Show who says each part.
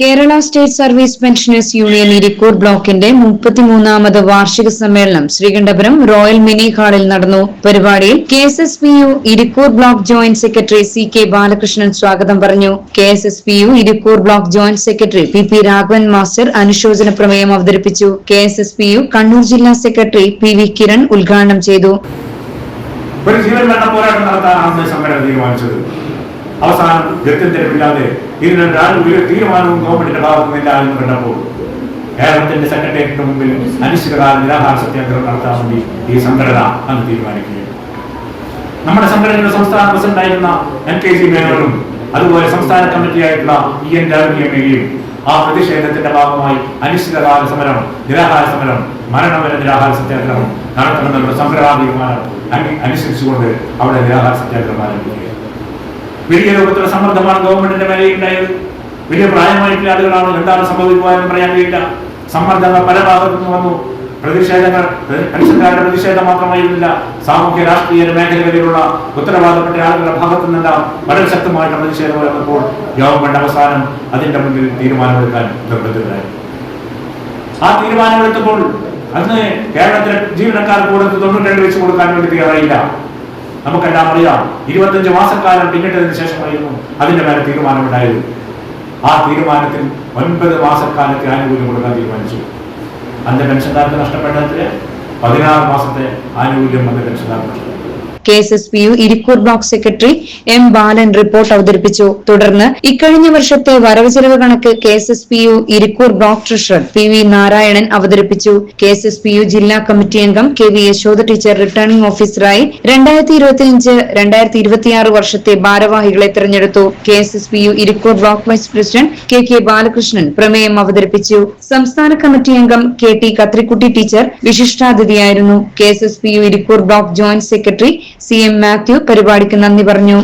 Speaker 1: Kerala state service pensioners union Irikkur ബ്ലോക്കിന്റെ മുപ്പത്തിമൂന്നാമത് വാർഷിക സമ്മേളനം ശ്രീകണ്ഠപുരം റോയൽ മിനി ഹാളിൽ നടന്നു. പരിപാടിയിൽ K S S P U Irikkur block joint secretary C K Balakrishnan സ്വാഗതം പറഞ്ഞു. K S S P U Irikkur block joint secretary P P Raghavan master അനുശോചന പ്രമേയം അവതരിപ്പിച്ചു. K S S P U Kannur ജില്ലാ secretary P V Kiran ഉദ്ഘാടനം ചെയ്തു.
Speaker 2: ഒരു തീരുമാനിച്ചത്. അവസാനം ഗത്യന്തരമില്ലാതെ ഇതിന് ഒരു തീരുമാനവും ഗവൺമെന്റിന്റെ ഭാഗത്തു നിന്നില്ല എന്ന് കണ്ടപ്പോൾ കേരളത്തിന്റെ സെക്രട്ടേറിയറ്റിന് മുമ്പിൽ അനിശ്ചിതകാല നിരാഹാര സത്യാഗ്രഹം നടത്താൻ വേണ്ടി ഈ സംഘടന അന്ന് തീരുമാനിക്കുകയാണ്. നമ്മുടെ സംഘടനയുടെ സംസ്ഥാന പ്രസിഡന്റായിരുന്ന എൻ കെ സി മേനോനും അതുപോലെ സംസ്ഥാന കമ്മിറ്റിയായിട്ടുള്ള ഇ എൻ രാജകീയമ്മയും ആ പ്രതിഷേധത്തിന്റെ ഭാഗമായി അനിശ്ചിതകാല സമരം നിരാഹാര സമരം മരണവര നിരാഹാര സത്യാഗ്രഹം നടത്തണമെന്നുള്ള സംഘടനാ തീരുമാനം അനുസരിച്ചുകൊണ്ട് അവിടെ നിരാഹാര സത്യാഗ്രഹം ആരംഭിക്കുകയാണ്. വലിയ രൂപത്തിലുള്ള സമ്മർദ്ദമാണ് ഗവൺമെന്റിന്റെ മേലെ ഉണ്ടായത്. വലിയ പ്രായമായിട്ടുള്ള ആളുകളാണ് എന്താണ് സംഭവിക്കുവാനും പറയാൻ കഴിയില്ല. സമ്മർദ്ദങ്ങൾ പല ഭാഗത്തു നിന്ന് വന്നു. പ്രതിഷേധങ്ങൾ മനുഷ്യക്കാരുടെ പ്രതിഷേധം മാത്രമായിരുന്നില്ല. സാമൂഹ്യ രാഷ്ട്രീയ മേഖലകളിലുള്ള ഉത്തരവാദപ്പെട്ട ആളുകളുടെ ഭാഗത്തു നിന്നെല്ലാം വളരെ ശക്തമായിട്ട് പ്രതിഷേധം വരുന്നപ്പോൾ ഗവൺമെന്റ് അവസാനം അതിന്റെ മുന്നിൽ തീരുമാനമെടുക്കാൻ നിർബന്ധിതരായി ആ തീരുമാനമെടുത്തപ്പോൾ അന്ന് കേരളത്തിലെ ജീവനക്കാർക്ക് കൊടുത്ത് തൊണ്ണൂറ്റി രണ്ട് വെച്ച് കൊടുക്കാൻ വേണ്ടി തയ്യാറായില്ല. നമുക്കെല്ലാം അറിയാം ഇരുപത്തഞ്ച് മാസക്കാലം പിന്നിട്ടതിന് ശേഷമായിരുന്നു അതിന്റെ മേലെ തീരുമാനമുണ്ടായത്. ആ തീരുമാനത്തിൽ ഒൻപത് മാസക്കാലത്തെ ആനുകൂല്യം കൊടുക്കാൻ തീരുമാനിച്ചു. അന്ന് പെൻഷൻകാർക്ക് നഷ്ടപ്പെട്ടതിന് പതിനാറ് മാസത്തെ ആനുകൂല്യം അന്ന് പെൻഷൻകാർക്ക് നഷ്ടപ്പെട്ടു.
Speaker 1: K S S P U Irikkur block secretary M Balan report അവതരിപ്പിച്ചു. തുടർന്ന് ഇക്കഴിഞ്ഞ വർഷത്തെ വരവ് ചെലവ് കണക്ക് K S S P U Irikkur block treasurer P V Narayanan അവതരിപ്പിച്ചു. K S S P U ജില്ലാ കമ്മിറ്റി അംഗം K V Yashoda teacher returning ഓഫീസറായി രണ്ടായിരത്തി ഇരുപത്തിയഞ്ച് രണ്ടായിരത്തി ഇരുപത്തിയാറ് വർഷത്തെ ഭാരവാഹികളെ തെരഞ്ഞെടുത്തു. K S S P U Irikkur block vice president K K Balakrishnan പ്രമേയം അവതരിപ്പിച്ചു. സംസ്ഥാന കമ്മിറ്റി അംഗം K T Kathrikutty teacher വിശിഷ്ടാതിഥിയായിരുന്നു. K S S P U Irikkur block joint secretary C M Mathew പരിപാടിക്ക് നന്ദി പറഞ്ഞു.